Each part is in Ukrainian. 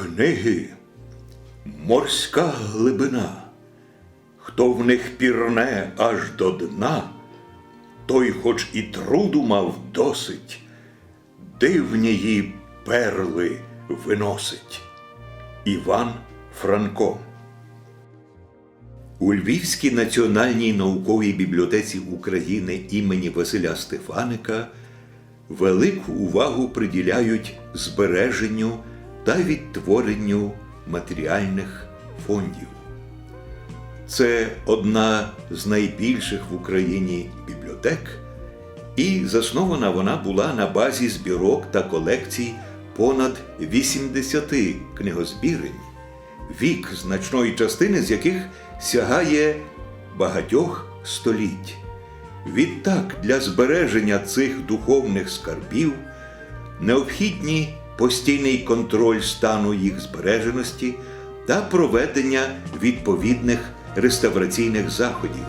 Книги морська глибина, хто в них пірне аж до дна, той, хоч і труду мав досить, дивні її перли виносить. Іван Франко. У Львівській національній науковій бібліотеці України імені Василя Стефаника велику увагу приділяють збереженню та відтворенню матеріальних фондів. Це одна з найбільших в Україні бібліотек, і заснована вона була на базі збірок та колекцій понад 80 книгозбірень, вік значної частини з яких сягає багатьох століть. Відтак для збереження цих духовних скарбів необхідні постійний контроль стану їх збереженості та проведення відповідних реставраційних заходів.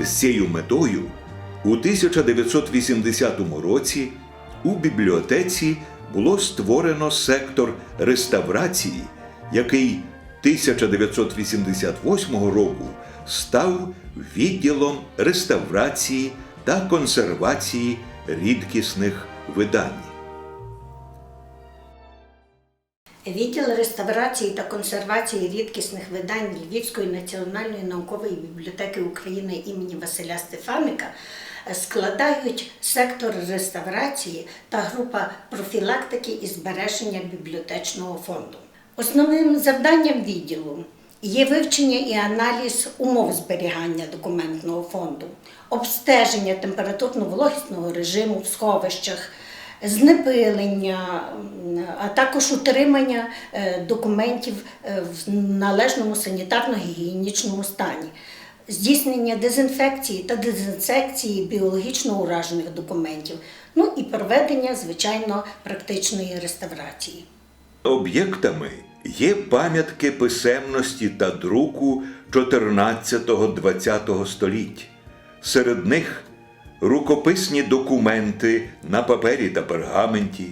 З цією метою у 1980 році у бібліотеці було створено сектор реставрації, який 1988 року став відділом реставрації та консервації рідкісних видань. Відділ реставрації та консервації рідкісних видань Львівської національної наукової бібліотеки України імені Василя Стефаника складають сектор реставрації та група профілактики і збереження бібліотечного фонду. Основним завданням відділу є вивчення і аналіз умов зберігання документного фонду, обстеження температурно-вологісного режиму в сховищах знепилення, а також утримання е, документів е, в належному санітарно-гігієнічному стані, здійснення дезінфекції та дезінсекції біологічно уражених документів, ну і проведення, звичайно, практичної реставрації. Об'єктами є пам'ятки писемності та друку 14-20 століть. Серед них рукописні документи на папері та пергаменті,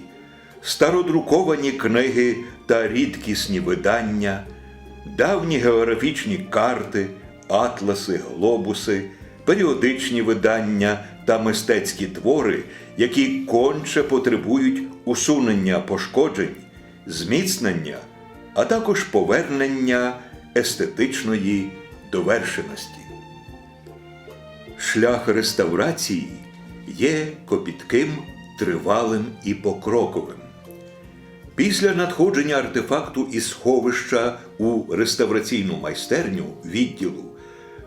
стародруковані книги та рідкісні видання, давні географічні карти, атласи, глобуси, періодичні видання та мистецькі твори, які конче потребують усунення пошкоджень, зміцнення, а також повернення естетичної довершеності. Шлях реставрації є копітким, тривалим і покроковим. Після надходження артефакту із сховища у реставраційну майстерню відділу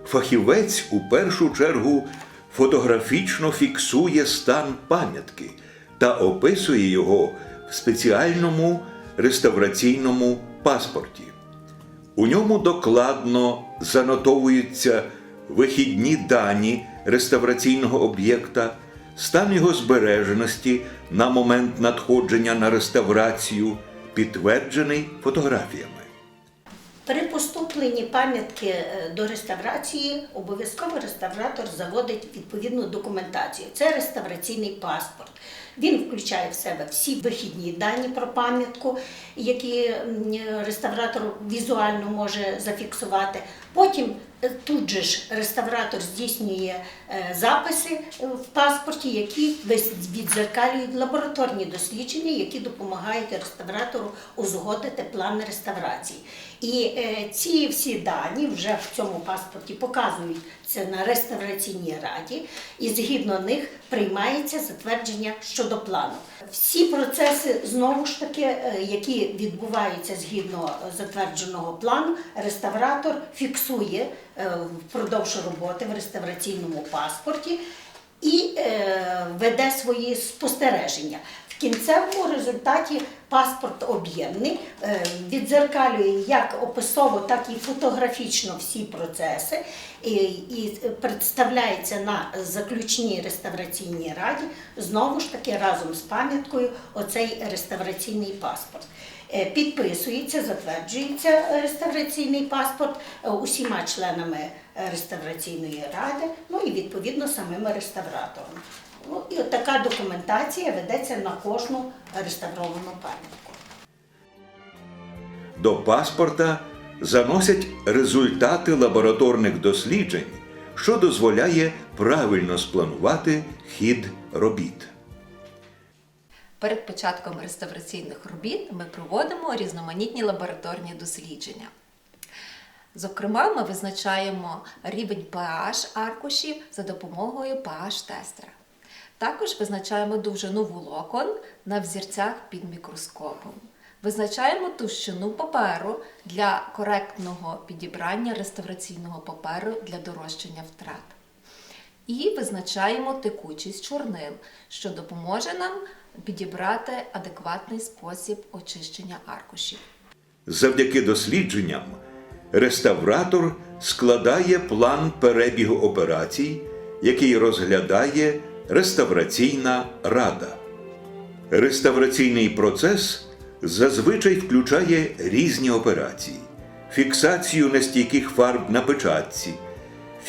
фахівець у першу чергу фотографічно фіксує стан пам'ятки та описує його в спеціальному реставраційному паспорті. У ньому докладно занотовуються вихідні дані реставраційного об'єкта, стан його збереженості на момент надходження на реставрацію, підтверджений фотографіями. При поступленні пам'ятки е, до реставрації обов'язково реставратор заводить відповідну документацію. Це реставраційний паспорт. Він включає в себе всі вихідні дані про пам'ятку, які реставратор візуально може зафіксувати. Потім е, тут же ж реставратор здійснює е, записи е, в паспорті, які відзеркалюють лабораторні дослідження, які допомагають реставратору узгодити план реставрації. І е, всі дані вже в цьому паспорті показуються на реставраційній раді, і згідно них приймається затвердження щодо плану. Всі процеси знову ж таки, е, які відбуваються згідно затвердженого плану, реставратор фіксує е, впродовж роботи в реставраційному паспорті і е, веде свої спостереження. Кінцевому результаті паспорт об'ємний, е, відзеркалює як описово, так і фотографічно всі процеси і, і представляється на заключній реставраційній раді знову ж таки разом з пам'яткою оцей реставраційний паспорт. Е, Підписується, затверджується реставраційний паспорт е, усіма членами реставраційної ради, ну і відповідно самими реставраторами. Ну, і от така документація ведеться на кожну реставровану пам'ятку. до паспорта заносять результати лабораторних досліджень, що дозволяє правильно спланувати хід робіт. Перед початком реставраційних робіт ми проводимо різноманітні лабораторні дослідження. Зокрема, ми визначаємо рівень pH аркушів за допомогою pH-тестера. Також визначаємо довжину волокон на взірцях під мікроскопом. Визначаємо товщину паперу для коректного підібрання реставраційного паперу для дорощення втрат. І визначаємо текучість чорнил, що допоможе нам підібрати адекватний спосіб очищення аркушів. Завдяки дослідженням реставратор складає план перебігу операцій, який розглядає реставраційна рада. Реставраційний процес зазвичай включає різні операції: фіксацію нестійких фарб на печатці,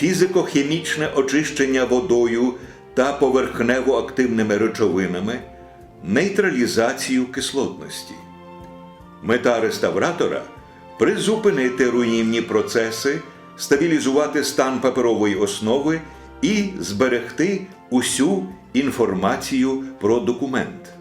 фізико-хімічне очищення водою та поверхнево-активними речовинами, нейтралізацію кислотності. Мета реставратора призупинити руйнівні процеси, стабілізувати стан паперової основи і зберегти усю інформацію про документ.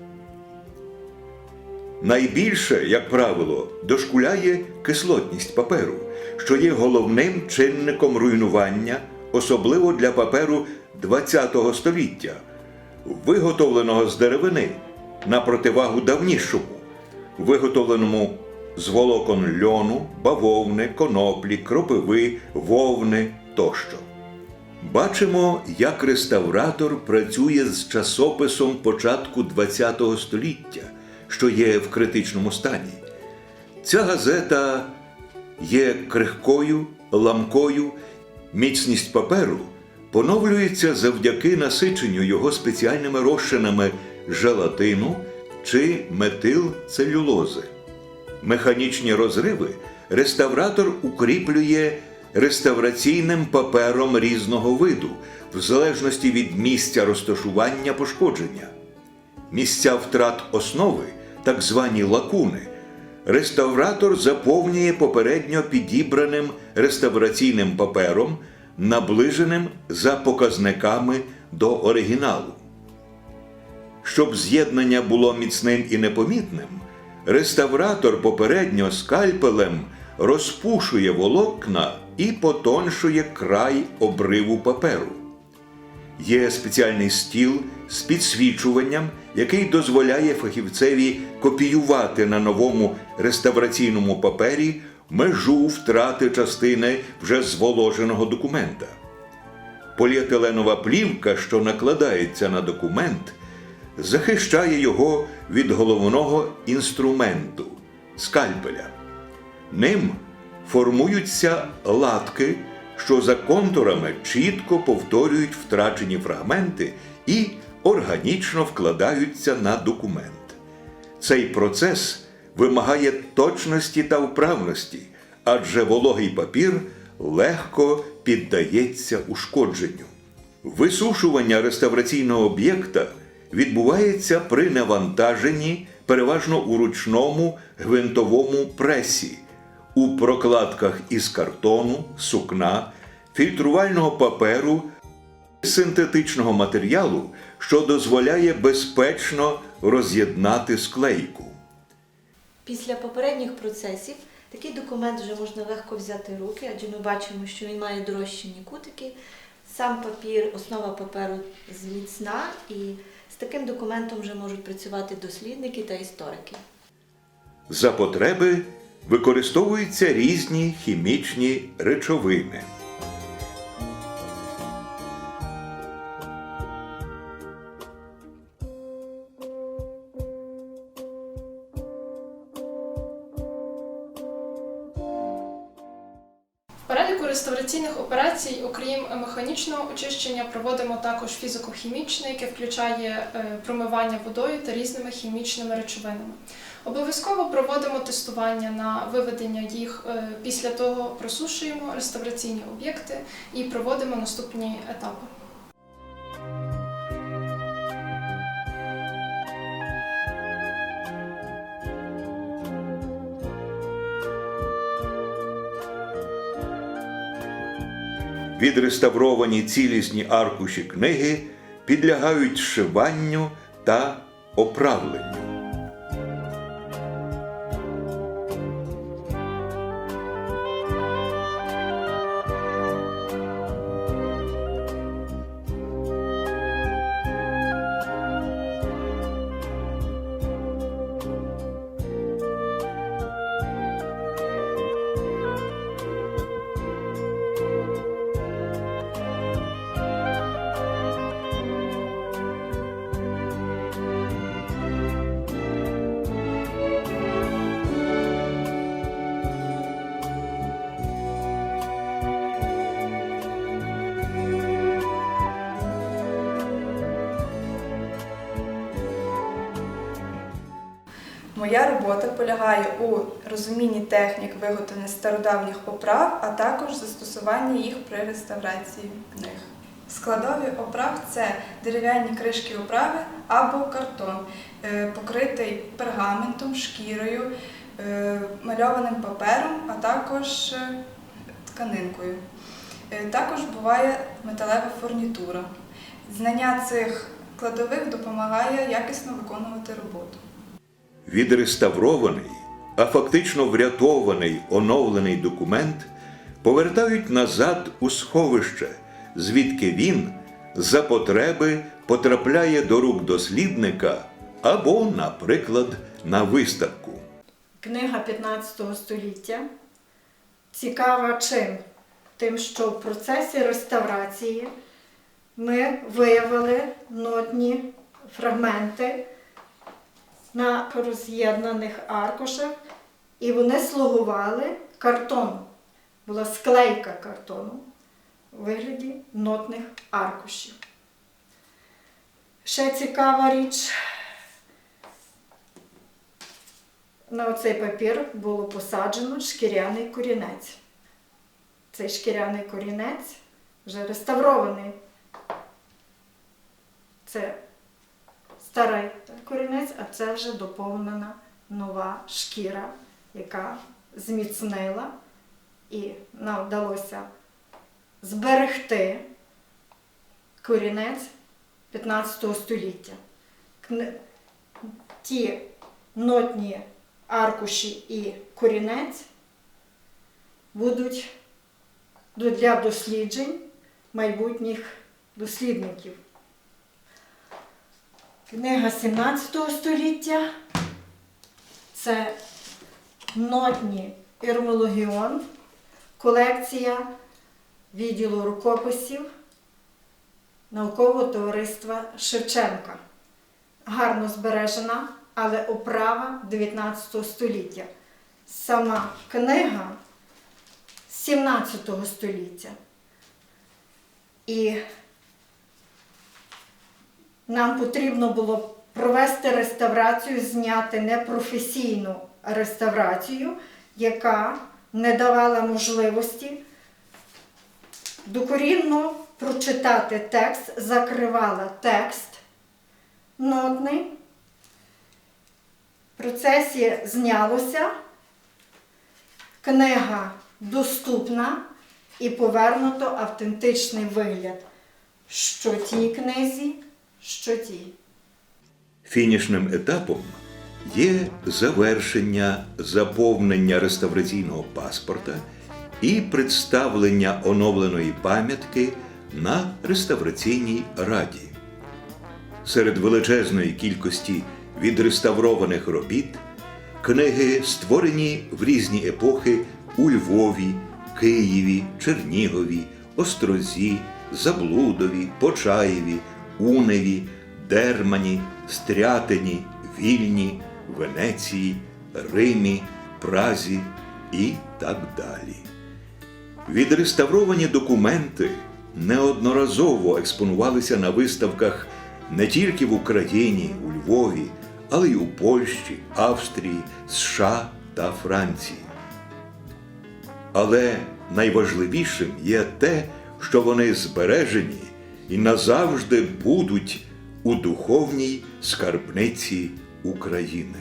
Найбільше, як правило, дошкуляє кислотність паперу, що є головним чинником руйнування, особливо для паперу ХХ століття, виготовленого з деревини на противагу давнішому, виготовленому з волокон льону, бавовни, коноплі, кропиви, вовни тощо. Бачимо, як реставратор працює з часописом початку ХХ століття, що є в критичному стані. Ця газета є крихкою, ламкою, міцність паперу поновлюється завдяки насиченню його спеціальними розчинами желатину чи метилцелюлози. Механічні розриви реставратор укріплює реставраційним папером різного виду, в залежності від місця розташування пошкодження. Місця втрат основи, так звані лакуни, реставратор заповнює попередньо підібраним реставраційним папером, наближеним за показниками до оригіналу. Щоб з'єднання було міцним і непомітним, реставратор попередньо скальпелем розпушує волокна і потоншує край обриву паперу. Є спеціальний стіл з підсвічуванням, який дозволяє фахівцеві копіювати на новому реставраційному папері межу втрати частини вже зволоженого документа. Поліетиленова плівка, що накладається на документ, захищає його від головного інструменту скальпеля. Ним формуються латки, що за контурами чітко повторюють втрачені фрагменти і органічно вкладаються на документ. Цей процес вимагає точності та вправності, адже вологий папір легко піддається ушкодженню. Висушування реставраційного об'єкта відбувається при навантаженні переважно у ручному гвинтовому пресі, у прокладках із картону, сукна, фільтрувального паперу, синтетичного матеріалу, що дозволяє безпечно роз'єднати склейку. Після попередніх процесів такий документ вже можна легко взяти в руки, адже ми бачимо, що він має дорощені кутики. Сам папір, основа паперу зміцна, і з таким документом вже можуть працювати дослідники та історики. За потреби використовуються різні хімічні речовини. Переліку реставраційних операцій, окрім механічного очищення, проводимо також фізико-хімічне, яке включає е, промивання водою та різними хімічними речовинами. Обов'язково проводимо тестування на виведення їх е, після того, просушуємо реставраційні об'єкти і проводимо наступні етапи. Відреставровані цілісні аркуші книги підлягають шиванню та оправленню. Моя робота полягає у розумінні технік виготовлення стародавніх оправ, а також застосуванні їх при реставрації книг. Складові оправ це дерев'яні кришки оправи або картон, е, покритий пергаментом, шкірою, е, мальованим папером, а також е, тканинкою. Також буває металева фурнітура. Знання цих кладових допомагає якісно виконувати роботу. Відреставрований, а фактично врятований оновлений документ повертають назад у сховище, звідки він за потреби потрапляє до рук дослідника або, наприклад, на виставку. Книга 15 століття цікава чим? Тим, що в процесі реставрації ми виявили нотні фрагменти на роз'єднаних аркушах, і вони слугували картону. Була склейка картону у вигляді нотних аркушів. Ще цікава річ. На оцей папір було посаджено шкіряний корінець. Цей шкіряний корінець вже реставрований. Це старий корінець, а це вже доповнена нова шкіра, яка зміцнила і нам вдалося зберегти корінець 15 століття. Ті нотні аркуші і корінець будуть для досліджень майбутніх дослідників. Книга 17 століття це нотні Ірмологіон, колекція відділу рукописів наукового товариства Шевченка. Гарно збережена, але оправа 19 століття. Сама книга 17 століття. І нам потрібно було провести реставрацію, зняти непрофесійну реставрацію, яка не давала можливості докорінно прочитати текст, закривала текст нотний. В знялося, книга доступна і повернуто автентичний вигляд, що тій книзі, що тій. Фінішним етапом є завершення заповнення реставраційного паспорта і представлення оновленої пам'ятки на реставраційній раді. Серед величезної кількості відреставрованих робіт книги створені в різні епохи у Львові, Києві, Чернігові, Острозі, Заблудові, Почаєві, Уневі, Дермані, Стрятині, Вільні, Венеції, Римі, Празі і так далі. Відреставровані документи неодноразово експонувалися на виставках не тільки в Україні, у Львові, але й у Польщі, Австрії, США та Франції. Але найважливішим є те, що вони збережені і назавжди будуть у духовній скарбниці України.